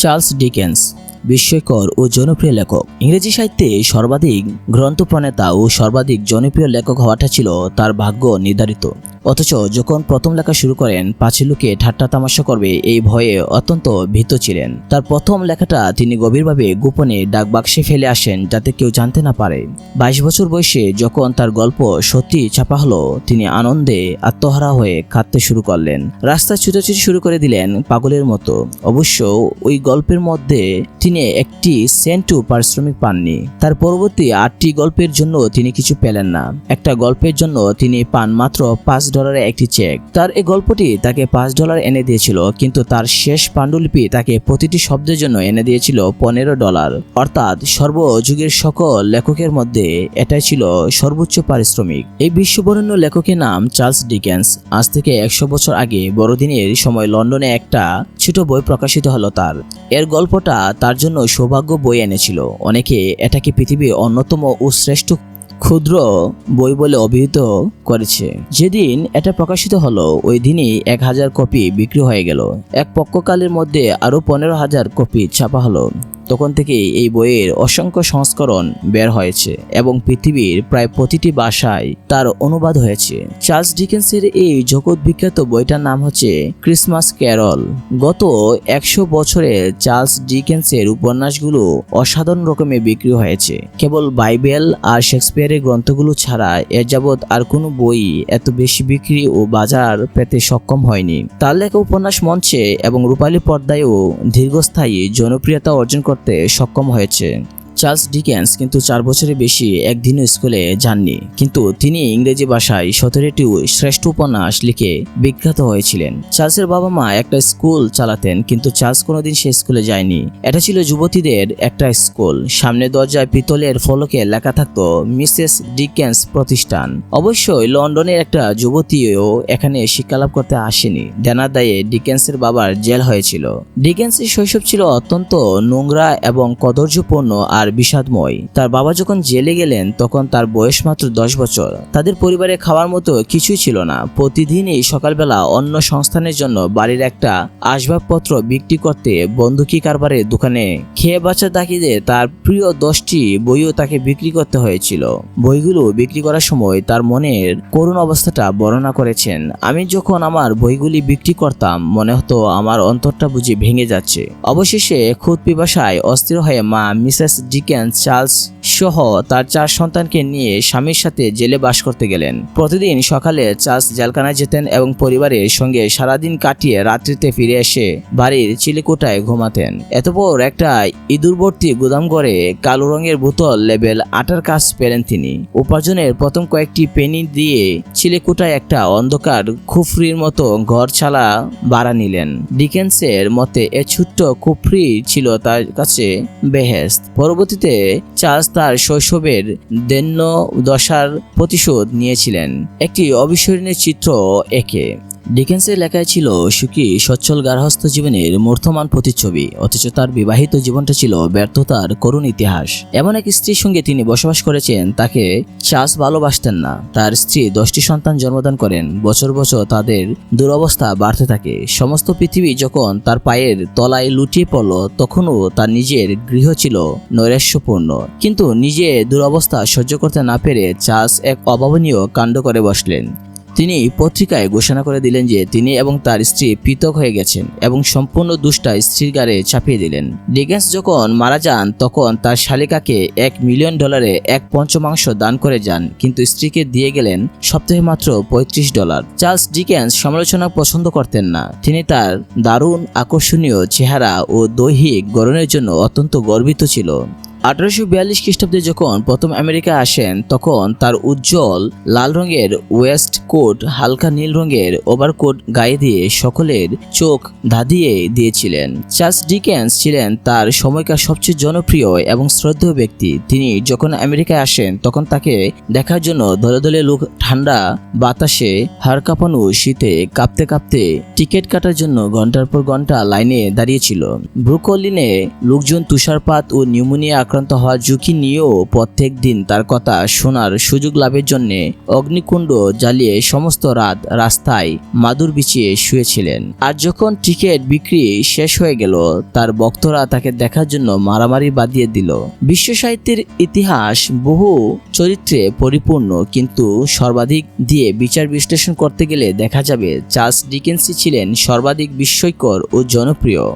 Charles Dickens বিস্ময়কর ও জনপ্রিয় লেখক। ইংরেজি সাহিত্যে সর্বাধিক গ্রন্থ প্রণেতা ও সর্বাধিক জনপ্রিয় লেখক হওয়াটা ছিল তার ভাগ্য নির্ধারিত। অথচ যখন প্রথম লেখা শুরু করেন পাঁচি লোকে ঠাট্টা তামাশা করবে এই ভয়ে অত্যন্ত ভীত ছিলেন। তার প্রথম লেখাটা তিনি গভীরভাবে গোপনে ডাক বাক্সে ফেলে আসেন যাতে কেউ জানতে না পারে। বাইশ বছর বয়সে যখন তার গল্প সত্যি ছাপা হলো, তিনি আনন্দে আত্মহারা হয়ে কাঁদতে শুরু করলেন। রাস্তায় ছুটোছুটি শুরু করে দিলেন পাগলের মতো। অবশ্য ওই গল্পের মধ্যে তিনি একটি সেন্টু পারিশ্রমিক পাননি। তার পরবর্তী আটটি গল্পের জন্য তিনি কিছু পেলেন না। একটা গল্পের জন্য তিনি পান মাত্র পাঁচ ডলারের একটি চেক। তার এই গল্পটি তাকে পাঁচ ডলার এনে দিয়েছিল, কিন্তু তার শেষ পাণ্ডুলিপি তাকে প্রতিটি শব্দের জন্য এনে দিয়েছিল পনেরো ডলার। অর্থাৎ সর্বযুগের সকল লেখকের মধ্যে এটাই ছিল সর্বোচ্চ পারিশ্রমিক। এই বিশ্ববরণ্য লেখকের নাম চার্লস ডিকেন্স। আজ থেকে একশো বছর আগে বড়দিনের সময় লন্ডনে একটা ছোট বই প্রকাশিত হলো তার। এর গল্পটা তার জন্য সৌভাগ্য বই এনেছিল। অনেকে এটাকে পৃথিবীর অন্যতম ও শ্রেষ্ঠ ক্ষুদ্র বই বলে অভিহিত করেছে। যেদিন এটা প্রকাশিত হলো, ওই দিনই এক হাজার কপি বিক্রি হয়ে গেল। এক পক্ষকালের মধ্যে আরও পনেরো হাজার কপি ছাপা হলো। তখন থেকে এই বইয়ের অসংখ্য সংস্করণ বের হয়েছে এবং পৃথিবীর প্রায় প্রতিটি ভাষায় তার অনুবাদ হয়েছে। চার্লস ডিকেন্সের এই জগৎ বিখ্যাত বইটার নাম হচ্ছে ক্রিসমাস ক্যারল। গত একশো বছরে চার্লস ডিকেন্সের উপন্যাসগুলো অসাধারণ রকমে বিক্রি হয়েছে। কেবল বাইবেল আর শেক্সপিয়ারের গ্রন্থগুলো ছাড়া এর যাবৎ আর কোনো বই এত বেশি বিক্রি ও বাজার পেতে সক্ষম হয়নি। তার লেখা উপন্যাস মঞ্চে এবং রূপালী পর্দায়ও দীর্ঘস্থায়ী জনপ্রিয়তা অর্জন করতে সক্ষম হয়েছে। চার্লস ডিকেন্স কিন্তু চার বছরের বেশি একদিনও স্কুলে যাননি। কিন্তু তিনি ইংরেজি ভাষায় সতেরোটি শ্রেষ্ঠ উপন্যাস লিখে বিখ্যাত হয়েছিলেন। চার্লসের বাবা মা একটা স্কুল চালাতেন, কিন্তু চার্লস কোনোদিন সে স্কুলে যায়নি। এটা ছিল যুবতীদের একটা স্কুল। সামনে দরজায় পিতলের ফলকে লেখা থাকত, মিসেস ডিকেন্স প্রতিষ্ঠান। অবশ্যই লন্ডনের একটা যুবতীও এখানে শিক্ষালাভ করতে আসেনি। দেনার দায়ে ডিকেন্সের বাবার জেল হয়েছিল। ডিকেন্সের শৈশব ছিল অত্যন্ত নোংরা এবং কদর্যপূর্ণ আর বিষাদময়। তার বাবা যখন জেলে গেলেন, তখন তার বয়স মাত্র দশ বছর। তাদের পরিবারে খাওয়ার মতো কিছুই ছিল না। প্রতিদিনই সকালবেলা অন্য সংস্থানের জন্য বাড়ির একটা আসবাবপত্র বিক্রি করতে বন্ধুকি কারবারের দোকানে। খেয়ে বাচ্চা তাকিদে তার প্রিয় দশটি বইও তাকে বিক্রি করতে হয়েছিল। বইগুলো বিক্রি করার সময় তার মনের করুণ অবস্থাটা বর্ণনা করেছেন। আমি যখন আমার বইগুলি বিক্রি করতাম, মনে হতো আমার অন্তরটা বুঝি ভেঙে যাচ্ছে। অবশেষে খুদ পিপাসায় অস্থির হয়ে মা, মিসেস ডিকেন্স চার্লস সহ তার চার সন্তানকে নিয়ে স্বামীর সাথে জেলে বাস করতে গেলেন। প্রতিদিন সকালে চার্লস জেলখানায় যেতেন এবং পরিবারের সঙ্গে সারাদিন কাটিয়ে রাত্রিতে ফিরে এসে বাড়ির চিলেকোটায় ঘুমাতেন। এতপর একটা ইঁদুরবর্তী গুদাম ঘরে কালো রঙের বোতল লেবেল আটার কাজ পেলেন তিনি। উপার্জনের প্রথম কয়েকটি পেনি দিয়ে চিলেকোটায় একটা অন্ধকার খুফরির মতো ঘর ছালা ভাড়া নিলেন। ডিকেন্সের মতে এ ছোট্ট খুফরি ছিল তার কাছে বেহেস্ত পরবর্তীতে চার্লস তার শৈশবের দৈন্য দশার প্রতিশোধ নিয়েছিলেন। একটি অবিস্মরণীয় চিত্র একে। ডিকেন্সের লেখায় ছিল সুখী, সচ্ছল গার্হস্থ জীবনের মূর্ধমান প্রতিচ্ছবি, অথচ তার বিবাহিত জীবনটা ছিল ব্যর্থতার করুণ ইতিহাস। এমন এক স্ত্রীর সঙ্গে তিনি বসবাস করেছেন, তাকে চার্লস ভালোবাসতেন না। তার স্ত্রী দশটি সন্তান জন্মদান করেন, বছর বছর তাদের দুরবস্থা বাড়তে থাকে। সমস্ত পৃথিবী যখন তার পায়ের তলায় লুটিয়ে পড়ল, তখনও তার নিজের গৃহ ছিল নৈরাশ্যপূর্ণ। কিন্তু নিজে দুরবস্থা সহ্য করতে না পেরে চার্লস এক অভাবনীয় কাণ্ড করে বসলেন। তিনি পত্রিকায় ঘোষণা করে দিলেন যে তিনি এবং তার স্ত্রী পৃথক হয়ে গেছেন এবং সম্পূর্ণ দুষ্টা স্ত্রীর গাড়ে চাপিয়ে দিলেন। ডিগেন্স যখন মারা যান, তখন তার শালিকাকে এক মিলিয়ন ডলারে এক পঞ্চমাংশ দান করে যান, কিন্তু স্ত্রীকে দিয়ে গেলেন সপ্তাহে মাত্র পঁয়ত্রিশ ডলার। চার্লস ডিকেন্স সমালোচনা পছন্দ করতেন না। তিনি তার দারুণ আকর্ষণীয় চেহারা ও দৈহিক গড়নের জন্য অত্যন্ত গর্বিত ছিল। আঠারোশো বিয়াল্লিশ খ্রিস্টাব্দে যখন প্রথম আমেরিকা আসেন, তখন তার উজ্জ্বল লাল রঙের ওয়েস্ট কোট হালকা নীল রঙের ওভারকোট গায়ে দিয়ে সকলের চোখ ধাঁধিয়ে দিয়েছিলেন। চার্লস ডিকেন্স ছিলেন তার সময়কার সবচেয়ে জনপ্রিয় এবং শ্রদ্ধেয় ব্যক্তি। তিনি যখন আমেরিকায় আসেন, তখন তাকে দেখার জন্য দলে দলে লোক ঠান্ডা বাতাসে হাড় কাঁপানো শীতে কাঁপতে কাঁপতে টিকিট কাটার জন্য ঘণ্টার পর ঘণ্টা লাইনে দাঁড়িয়েছিল ব্রুকলিনে লোকজন তুষারপাত ও নিউমোনিয়া আক্রান্ত হওয়ার ঝুঁকি নিয়েও প্রত্যেক দিন তার কথা শোনার সুযোগ লাভের জন্য অগ্নিকুণ্ড জ্বালিয়ে সমস্ত রাত রাস্তায় মাদুর বিছিয়ে শুয়েছিলেন। আর যখন টিকিট বিক্রি শেষ হয়ে গেল, তার ভক্তরা তাকে দেখার জন্য মারামারি বাদিয়ে দিল। বিশ্ব সাহিত্যের ইতিহাস বহু চরিত্রে পরিপূর্ণ, কিন্তু সর্বাধিক দিয়ে বিচার বিশ্লেষণ করতে গেলে দেখা যাবে, চার্লস ডিকেন্সি ছিলেন সর্বাধিক বিস্ময়কর ও জনপ্রিয়।